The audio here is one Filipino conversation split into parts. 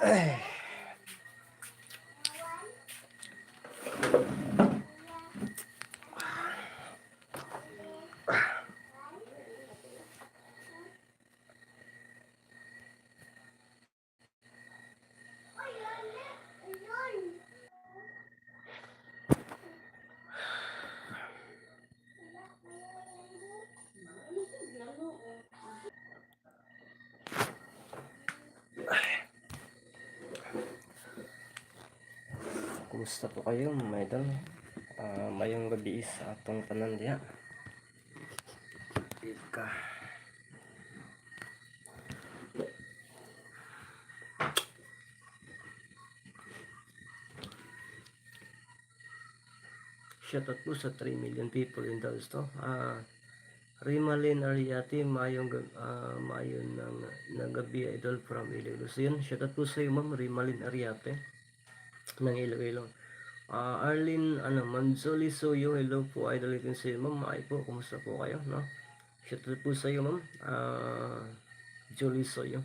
Ay. Kumusta po kayo, mga idol? Ah, mayong gabi sa atong tanan diha. Ika. Shoutout po sa 3 million people in the to. Ah, Rimalin Ariati, mayong gab- ah, mayon ng, ng gabi idol from Iloilo. So yun, shoutout po sa iyo ma'am, Rimalin Ariate ng Iloilo. Ah, Arlene ano, Manzoli Soyo, hello po idol itin sa iyo ma'am. Ay po, kumusta po kayo, no? Shoutout po sa iyo ma'am. Ah, Jolie Soyo.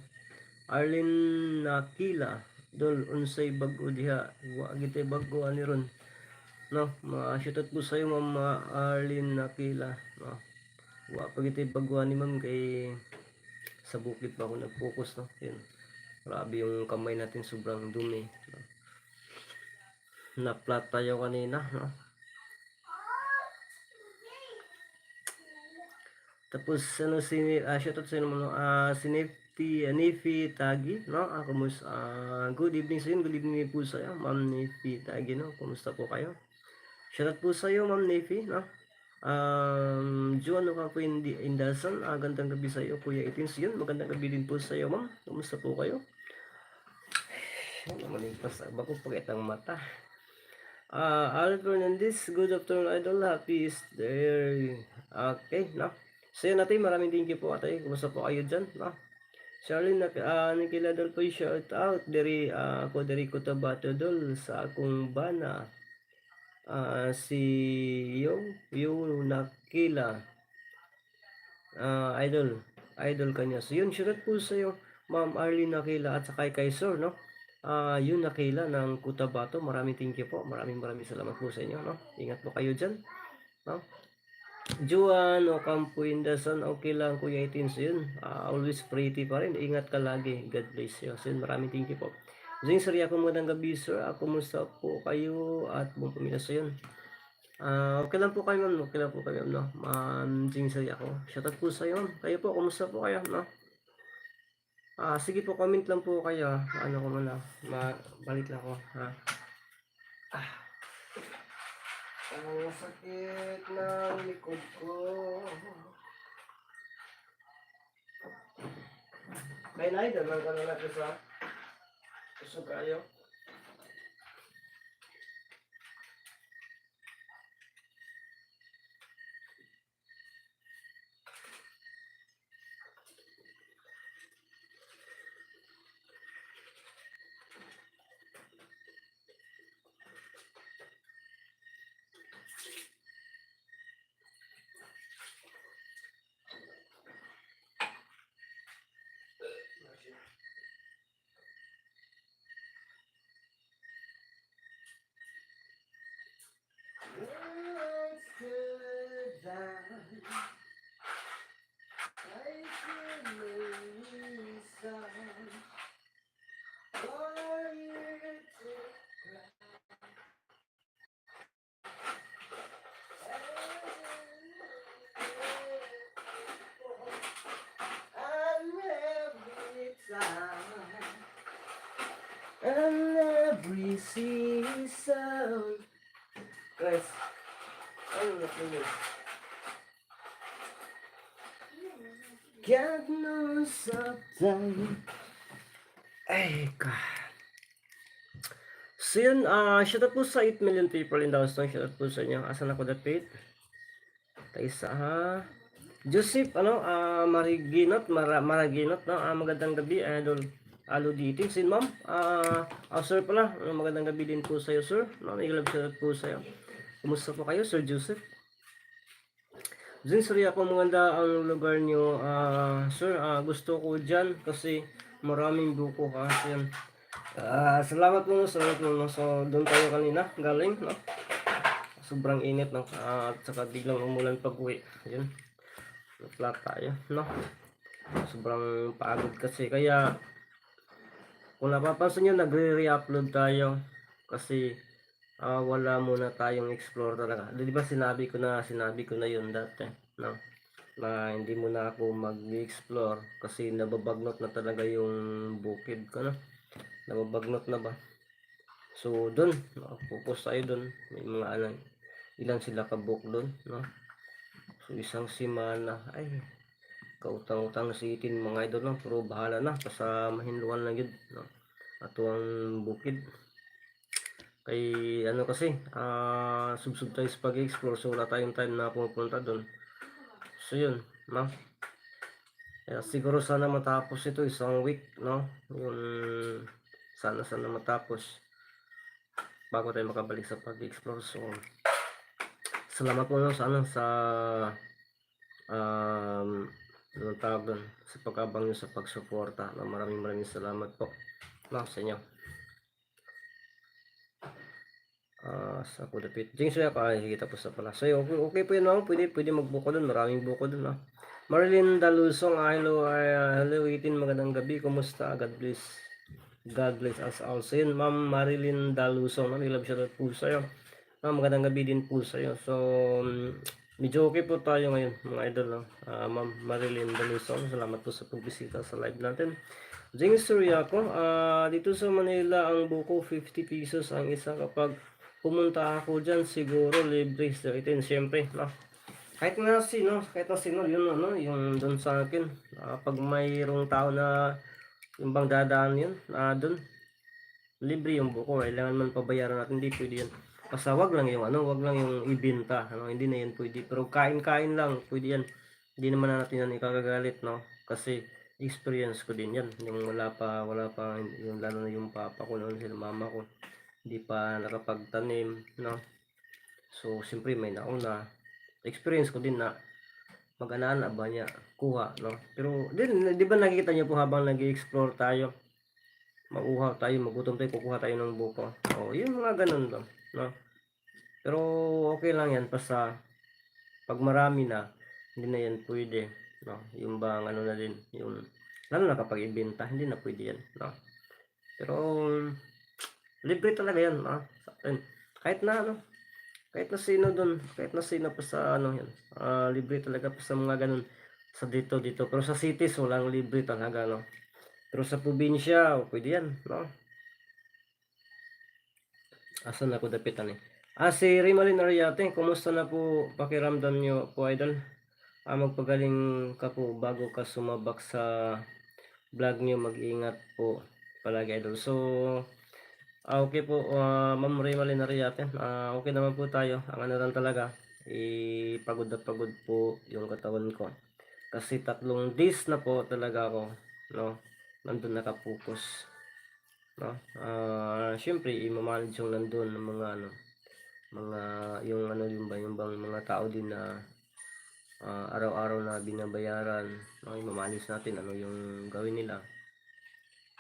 Arlene Nakila, dol unsay bag-o diha. Wa gite bag-o ani ron. No, mga shoutout po sa iyo ma'am Arlene Nakila, no. Wa pa gite bag-o ni ma'am kay sa bukid pa ako nag-focus, no. Yun. Grabe yung kamay natin sobrang dumi. No? Na-flat tayo kanina, no? Tapos ano si ah shoutout sa inyo no, ah si Nifty, uh, Nifi Tagi, no? Ah, kumusta? ah, good evening sa inyo, good evening po sa iyo, Ma'am Nifi Tagi, no? Kumusta po kayo? Shoutout po sa iyo, Ma'am Nifi, no? Um, Juan ka po hindi Indasan, ah, gandang gabi sa iyo, Kuya Itins yun, magandang gabi din po sa iyo, Ma'am. Kumusta po kayo? Ano malimpas ba ko pagkitang mata? Ah, Albert Fernandez, good afternoon idol, happy Easter. Okay, no? So yun natin, maraming thank you po atay. Kumusta po kayo dyan, no? Charlene, nak ah, Nikila dol po shout out. Diri, ah, ako diri ko tabato dol sa akong bana. Ah, si yung, yung nakila. Ah, idol, idol kanya. So yun, shout out po sa iyo, Ma'am Arlene Nakila at sa kay kay Sir, no? Ah, yun nakila ng Kutabato. Maraming thank you po. Maraming maraming salamat po sa inyo, no? Ingat po kayo diyan, no? Juan o Campo Indasan, okay lang Kuya Itins yun. Ah, always pretty pa rin. Ingat ka lagi. God bless you. So, yun, maraming thank you po. Zing Sari ako magandang gabi sir. Ako kumusta po kayo at buong pamilya sa yun. Ah, okay lang po kayo ma'am. Okay lang po kayo no. Ma'am Zing Sari ako. Shoutout po sa iyo. Kayo po, kumusta po kayo no? Ah, sige po, comment lang po kayo. Ano ko muna, balik lang ako, ha? Ah. Ang sakit ng likod ko. Kaya na, dalang ka na natin sa gusto kayo. Let's goodbye. I can listen for you to cry. And every time, and every season. Guys, ano na po yun? God knows sometimes. Ay, God. So yun, ah, shout out po sa 8 million people in Downstone. Shout out po sa inyo. Asan ako dapit? Tayo sa, ha? Joseph, ano, ah, Mariginot, Mara, Maraginot, no? Ah, magandang gabi, idol. Alo dito, sin ma'am. Ah, ah, sir pala, magandang gabi din po sa iyo, sir. No, may love shout out po sa iyo. Kumusta po kayo, Sir Joseph? Diyan, sorry ako maganda ang lugar niyo, ah, sir. Ah, gusto ko dyan kasi Maraming buko kasi yan. Ah, salamat po, salamat po. So, doon tayo kanina, galing, no? Sobrang init, no? Ah, at saka biglang umulan pag uwi. Yun. Flat tayo, no? Sobrang pagod kasi. Kaya, kung napapansin nyo, nagre-re-upload tayo. Kasi, ah, wala muna tayong explore talaga. Di ba sinabi ko na, sinabi ko na yun dati, no? Na hindi muna ako mag-explore kasi nababagnot na talaga yung bukid ko, no? Nababagnot na ba? So, doon, nakapupos tayo doon. May mga ano, ilan sila kabuk doon, no? So, isang simana, ay, kautang-utang sa itin mga idol, no? Pero bahala na, basta mahinluan lang yun, no? Ato ang bukid. Kay, ano kasi, ah, subsub tayo sa pag-explore, so wala tayong time na pupunta doon. So, yun, no? Kaya siguro sana matapos ito isang week, no? Yung sana sana matapos bago tayo makabalik sa pag-explore. So, salamat po no, sa ano, sa um, anong tawag doon, sa pag-abang nyo sa pagsuporta. No? Maraming maraming salamat po no, sa inyo. Ah, sa kudapit. James Rea ka, ay kita po sa pala. So, okay, okay po yun, no? Pwede, pwede magbuko doon. Maraming buko doon, no? Marilyn Dalusong, ah, hello, ah, hello, itin, magandang gabi. Kumusta? God bless. God bless us all. So, yun, Ma'am Marilyn Dalusong, no? Nilab siya po sa'yo. Ma'am, magandang gabi din po sa'yo. So, mm, medyo okay po tayo ngayon, mga idol? Ah, Ma'am Marilyn Dalusong, salamat po sa pagbisita sa live natin. James Suriaco, ah, dito sa Manila, ang buko 50 pesos ang isa kapag pumunta ako dyan, siguro libre sa itin, siyempre, no? Kahit na sino, kahit na sino, yun, ano, yung doon sa akin, ah, pag mayroong tao na yung bang dadaan yun, ah, doon, libre yung buko, kailangan man pabayaran natin, hindi pwede yan. Basta wag lang yung ano, wag lang yung ibenta, ano, hindi na yan pwede. Pero kain-kain lang, pwede yan. Hindi naman natin yan ikagagalit, no? Kasi experience ko din yan. Yung wala pa, wala pa, yung lalo na yung papa ko noon, sila mama ko hindi pa nakapagtanim, no? So, siyempre may nauna. Experience ko din na mag-anana ba niya kuha, no? Pero, din, di ba nakikita niyo po habang nag explore tayo, mauhaw tayo, magutom tayo, kukuha tayo ng buko. O, yun mga ganun lang, no? Pero, okay lang yan, basta, pag marami na, hindi na yan pwede, no? Yung bang ano na din, yung, lalo na kapag ibenta, hindi na pwede yan, no? Pero, libre talaga yan ah, sa akin. kahit na ano kahit na sino doon kahit na sino pa sa ano yan ah, libre talaga pa sa mga ganun. Sa dito dito. Pero sa cities walang libre talaga no. Pero sa probinsya oh, pwede yan no. Asan ako dapitan eh? Ah si Rimalin Ariate kumusta na po pakiramdam nyo po idol? Ah, magpagaling ka po bago ka sumabak sa vlog nyo mag-ingat po palagi idol. So Ah, okay po, ah, Ma'am Rimalin Ariate. Ah, okay naman po tayo. Ang ano lang talaga, eh, pagod na pagod po yung katawan ko. Kasi tatlong days na po talaga ako, no? Nandun nakapokus. No? Ah, syempre, i-manage yung nandun ng mga ano, mga yung ano yung ba yung bang mga tao din na ah, araw-araw na binabayaran, no? i-manage natin ano yung gawin nila.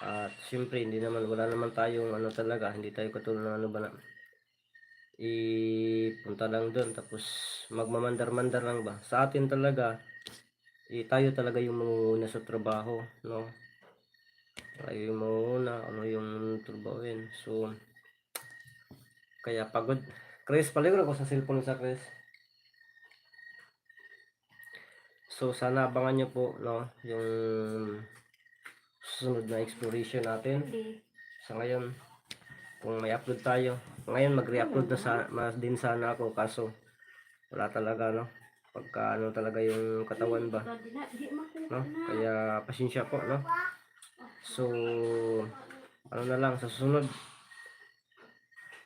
At siyempre hindi naman wala naman tayong ano talaga, hindi tayo katulad ng ano ba na ipunta lang doon tapos magmamandar-mandar lang ba. Sa atin talaga eh, tayo talaga yung mangunguna sa trabaho, no? Tayo yung mangunguna, ano yung trabahoin. So, kaya pagod. Chris, paligro ko sa cellphone sa Chris. So, sana abangan nyo po, no? Yung susunod na exploration natin. Sa ngayon, kung may upload tayo, ngayon mag-re-upload na sa, mas din sana ako kaso wala talaga no. Pagka ano talaga yung katawan ba. No? Kaya pasensya po no. So ano na lang sa susunod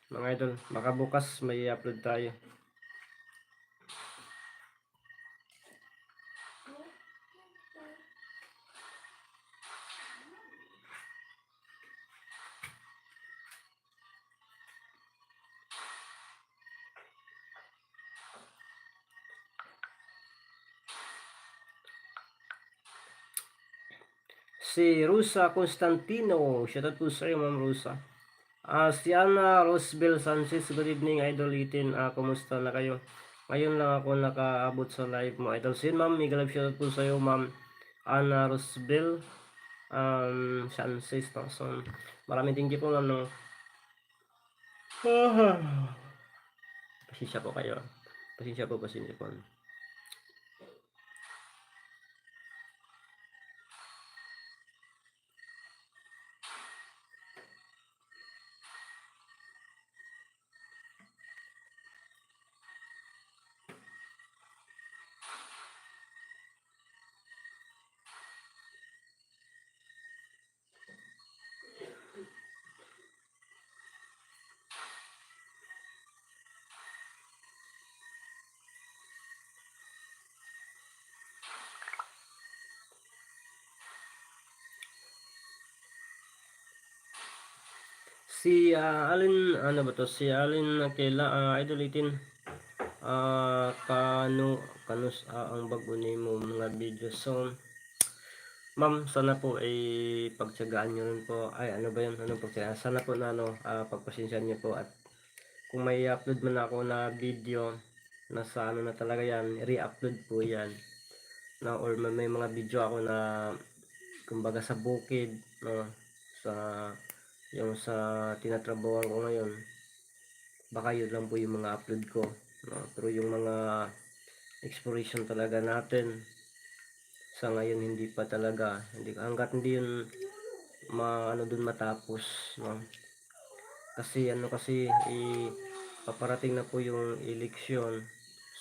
mga idol, baka bukas may upload tayo. Si Rusa Constantino. Shoutout po sa iyo, Ma'am Rusa. Ah, si Ana Rosbel Sanchez. Good evening, Idol Itin. Ah, kumusta na kayo? Ngayon lang ako nakaabot sa live mo, Idol Sin. Ma'am, mega love shoutout po sa iyo, Ma'am Ana Rosbel um, Sanchez. No? So, maraming thank you po, Ma'am. No? Pasensya po kayo. Pasensya po, pasensya po. Si ah, Alin, ano ba to? Si Alin Nakela, ah, Idol Itin. Ah, kano, kanus ah, ang bago ni mo mga video. So, ma'am, sana po ay pagtsagaan nyo rin po. Ay, ano ba yun? Anong pagtsagaan? Sana po na, ano, ah, pagpasensyahan nyo po. At kung may upload man ako na video, nasa ano na talaga yan, re-upload po yan. Na, or may mga video ako na, kumbaga sa bukid, no, sa yung sa tinatrabawan ko ngayon baka yun lang po yung mga upload ko. No? pero yung mga exploration talaga natin sa ngayon hindi pa talaga. Hindi hangga't hindi yun ma ano dun matapos no? Kasi ano kasi i paparating na po yung eleksyon.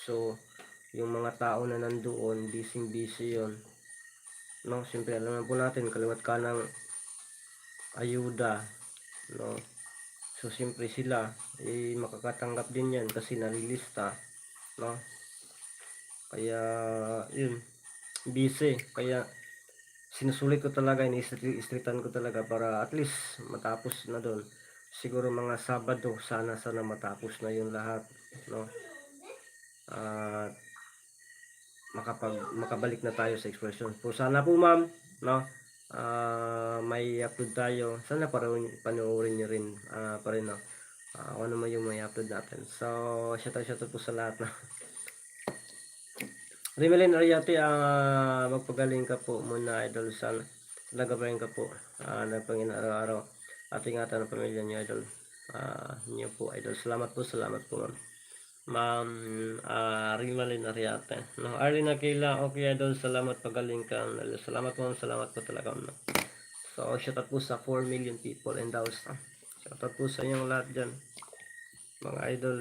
So yung mga tao na nandoon busy busy yon no? Siyempre alam na po natin kaliwat ka ng ayuda no? So siyempre sila eh makakatanggap din yan kasi nalilista no? Kaya yun busy. Kaya sinusulit ko talaga ini-streetan ko talaga para at least matapos na doon siguro mga Sabado sana sana matapos na yung lahat no? At makapag makabalik na tayo sa expression. Po sana po ma'am no ah may upload tayo. Sana panoorin, panoorin nyo rin ah pa rin no. Ah, kung ano yung may upload natin. So, shoutout shoutout po sa lahat na. Rimelin Ariate, ah magpagaling ka po muna idol sana. Nagabayan ka po. Ah, nagpangin araw-araw. At ingatan ang pamilya niyo idol. Ah, niyo po idol. Salamat po, salamat po ma'am. Ma'am uh, Rimalin Ariate. No, Arlene Aquila, okay idol, salamat pagaling ka. Salamat po, salamat po talaga. No. So, shoutout po sa 4 million people in Daos. No. Shoutout po sa inyong lahat dyan. Mga idol.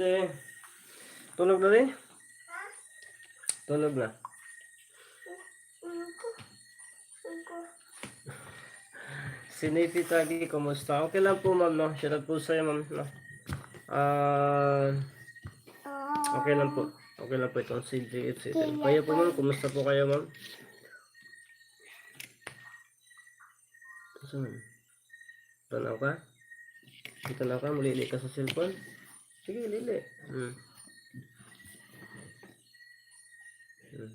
Hindi. Tulog na rin? Tulog na. Si Navy Tagi, kumusta? Okay lang po ma'am, no? Shoutout po sa'yo ma'am, no? Ah... Okay lang po. Okay lang po itong si JH. Kaya po ma'am, kumusta po kayo ma'am? Saan? Tanaw ka? Tanaw ka? Mulili ka sa cellphone? Sige, lili. Hmm. Hmm.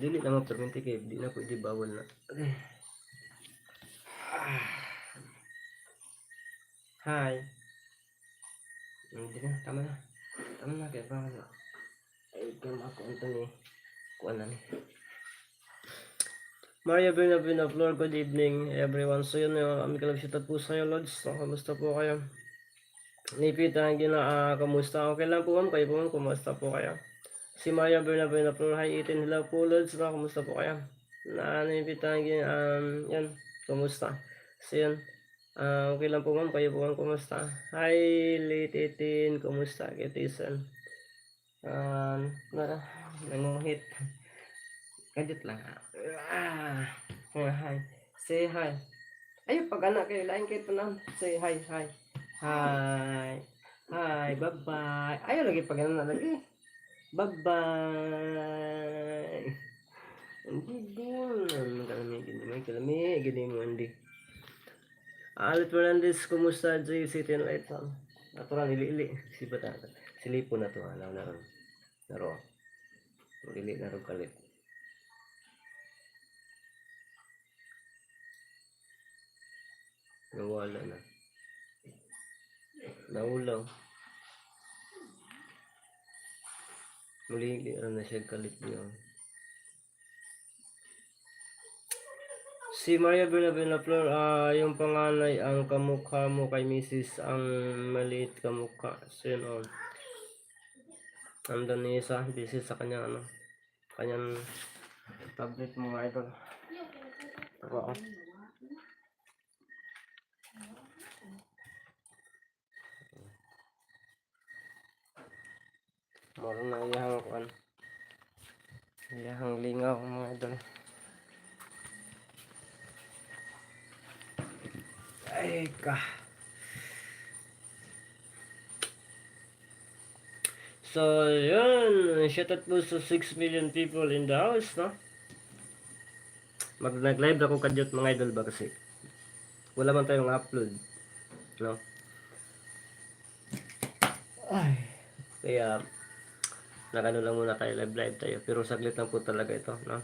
Dili na magperminti kay di na pwede bawal na. Okay. Hi. Hindi na, tama na. Tama na, kaya pa na. Ay, kaya ito ni. Kuha na ni. Maria Bernabina Flor, good evening everyone. So yun, uh, kami kalab shoutout po sa inyo, Lods. So, kamusta po kayo? Nipita, hindi na, ah, kamusta? Okay lang po ma'am, kayo po ma'am, kumusta po kayo? Si Maria Bernabina Flor, hi Ethan, hello po Lods, no, kamusta po kayo? Na, nipita, hindi, um, yan, kumusta? So yun, Ah, okay lang po ma'am, kayo po ma'am, kumusta? Hi, late 18, kumusta? Kitisan. Um, na, nanguhit. Kadit lang. Ah, ah, hi. Say hi. Ay, pag anak kayo, lain kayo pa Say hi, hi. Hi. Hi, bye-bye. Ayaw lagi pag ano na lagi. Bye-bye. Hindi din. Kalami, gini mo, kalami, gini mo, hindi. Alit Fernandez, kumusta J City and Light Sam? Natural nili-ili. Si bata. Silipo na to, alaw na ron. Naro. Lili na ron kalit. Nawala na. Naulaw. Muli, na siya kalit niya. Si Maria Bernabena Flor, ah, yung panganay, ang kamukha mo kay Mrs. ang maliit kamukha. So yun, oh. Nandun ni isa, busy sa kanyang, ano, kanyang tablet mga idol. Ako, oh. Meron na iyahang kuan. Iyahang lingaw mga idol. Ay ka. So, yun. Shoutout po sa 6 million people in the house, no? Mag nag-live ako kadyot mga idol ba kasi wala man tayong upload, no? Ay. Kaya, nakano lang muna tayo, live live tayo. Pero saglit lang po talaga ito, no?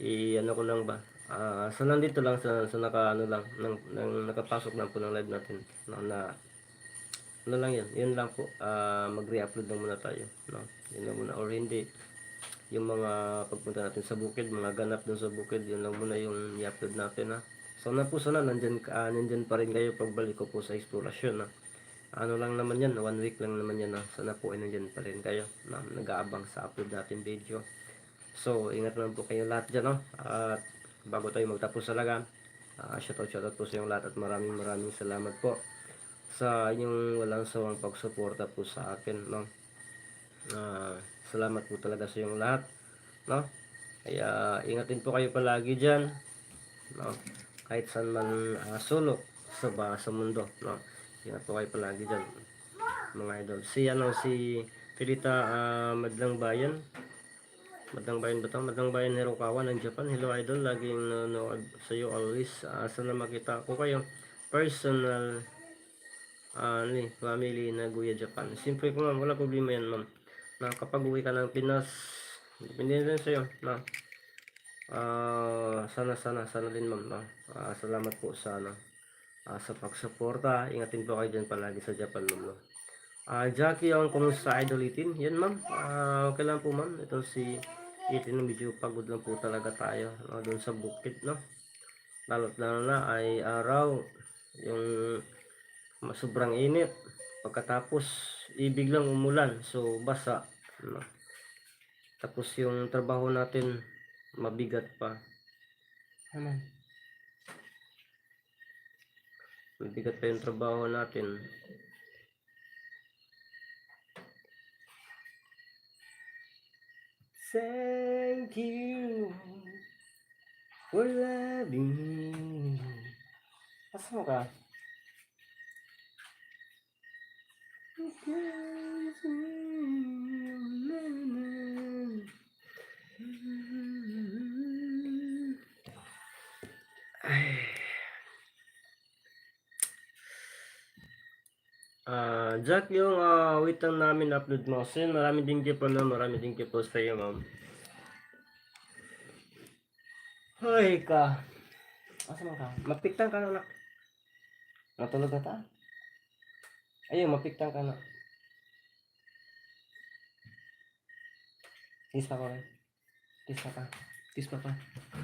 I-ano ko lang ba? Ah, so nandito lang sa, sa naka ano lang nang, nang nakapasok lang po ng live natin no, na ano lang yun? Yun lang po. Ah, mag-re-upload lang muna tayo no? Yun lang muna. Or hindi yung mga pagpunta natin sa bukid mga ganap dun sa bukid yun lang muna yung i-upload natin ha? Sana po sana nandyan, ah, nandyan pa rin kayo pagbalik ko po sa explorasyon ha ano lang naman yan one week lang naman yan ha sana po ay nandyan pa rin kayo na nag-aabang sa upload natin video. So ingat lang po kayo lahat dyan no at bago tayo magtapos talaga uh, shoutout shoutout po sa inyong lahat at maraming maraming salamat po sa inyong walang sawang pagsuporta po sa akin no? Uh, salamat po talaga sa inyong lahat no? Kaya ingatin po kayo palagi dyan no? Kahit saan man uh, sulok sa ba sa mundo no kayo palagi dyan mga idol si ano si Pilita uh, Madlang Bayan Madang Bayan ba ito? Madang Bayan Hirokawa ng Japan. Hello idol, laging nanonood sa iyo always. Uh, sana makita ko kayo. Personal uh, ni, family na Guya Japan. Simple ko ma'am, wala problema yan ma'am. Na kapag uwi ka ng Pinas, depende din sa iyo. Na, uh, sana sana sana din ma'am. Uh, salamat po sa ano, uh, sa pagsuporta. Ingatin po kayo dyan palagi sa Japan ma'am. No? Uh, Jackie ang kumusta idol itin? Yan ma'am. Uh, okay lang po ma'am. Ito si itin medyo pagod lang po talaga tayo no, doon sa bukit no lalo't lalo na ay araw yung sobrang init pagkatapos ibig lang umulan so basa no. tapos yung trabaho natin mabigat pa ano mabigat pa yung trabaho natin Thank you for loving me. Asa mo ka? Ay. Ah, Jack, yung ah, wait lang namin upload mo. Sin, marami din kayo po na, marami din kayo po sa iyo, ma'am. Hoy ka. Asa man ka? Mapiktan ka na. Natulog na ta? Ayun, mapiktan ka na. Kiss pa ko rin. Kiss pa ka. Kiss pa pa.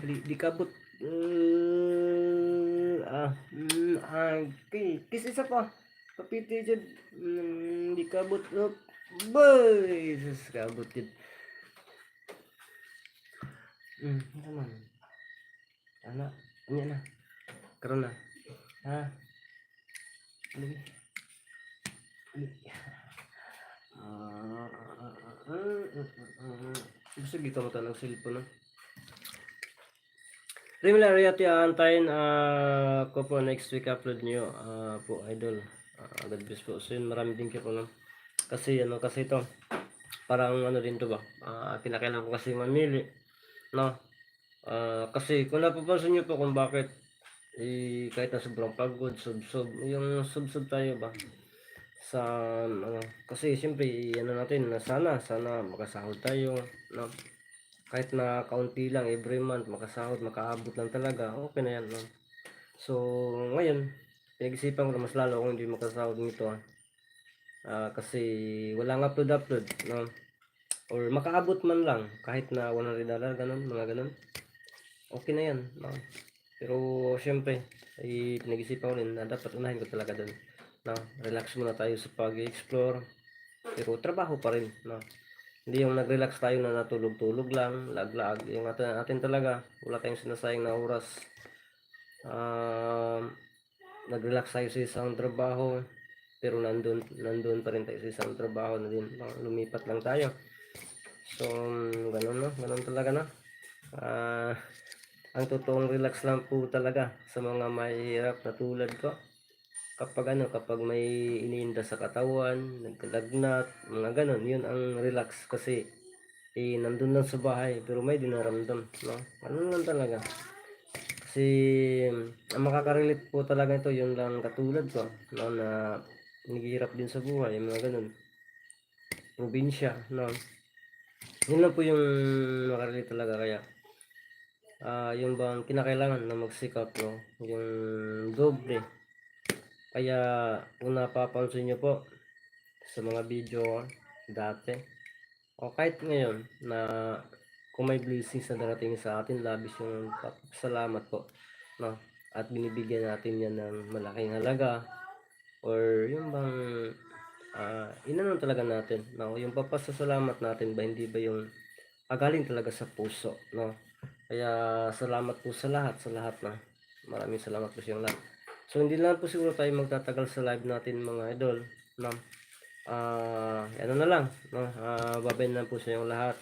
Di, di kabot. Uh, ah, mm, ah, okay. Kiss isa pa. Kapiti dyan. Mm, di kabot. Oh, boy! Jesus, kabot yun. Hmm, ano man? Ano? Ano na? Karoon na. Ha? Lagi. Ah, ah, ah. Gusto gito mo tanong cellphone no? Rimla Riat antayin ah ko po next week upload niyo ah po idol. Ah, God bless po. So yun, marami din po no. Kasi ano kasi ito parang ano din to ba? Ah kinakailangan ko kasi mamili. No? Ah, kasi kung napapansin niyo po kung bakit eh, kahit na sobrang pagod, sub-sub, yung sub-sub tayo ba? Sa, ano, kasi siyempre, ano natin, na sana, sana makasahod tayo, no? Kahit na kaunti lang, every month, makasahod, makaabot lang talaga, okay na yan, no? So, ngayon, pinag-isipan ko na mas lalo kung hindi makasahod nito, ah. Ah, kasi, walang upload-upload, no? Or makaabot man lang, kahit na 100 dollar, ganun, mga ganun. Okay na yan, no? Pero syempre, ay pinag-isipan ko rin na dapat unahin ko talaga doon. No, relax muna tayo sa pag-explore. Pero trabaho pa rin, no. Hindi yung nag-relax tayo na natulog-tulog lang, lag-lag. Yung atin, atin talaga, wala tayong sinasayang na oras. Um, nag-relax tayo sa isang trabaho, pero nandun, nandun pa rin tayo sa isang trabaho na din. Lumipat lang tayo. So, ganun no, ganun talaga no. Ah, ang totoong relax lang po talaga sa mga mahihirap na tulad ko. Kapag ano, kapag may iniinda sa katawan, nagkalagnat, mga ganon, yun ang relax kasi eh, nandun lang sa bahay pero may dinaramdam, no? Ano lang talaga. Kasi ang makaka-relate po talaga ito, yung lang katulad ko, no, na naghihirap din sa buhay, mga ganon. Probinsya, no? Yun lang po yung makarelate talaga kaya ah yung bang kinakailangan na magsikap no yung doble kaya kung napapansin nyo po sa mga video dati o kahit ngayon na kung may blessings na darating sa atin labis yung salamat po no at binibigyan natin yan ng malaking halaga or yung bang ah inanon talaga natin no yung papasasalamat natin ba hindi ba yung agaling talaga sa puso no kaya salamat po sa lahat, sa lahat na. Maraming salamat po sa lahat. So hindi lang po siguro tayo magtatagal sa live natin mga idol. No? Ah, ano na lang, no? Ah, babay na po sa inyong lahat.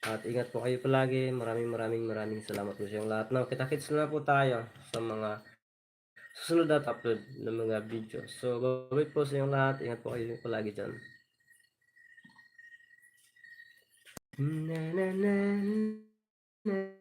At ingat po kayo palagi. Maraming maraming maraming salamat po sa inyong lahat. No, kita-kits na po tayo sa mga susunod at upload ng mga video. So, babay po sa inyong lahat. Ingat po kayo palagi dyan. Na na na na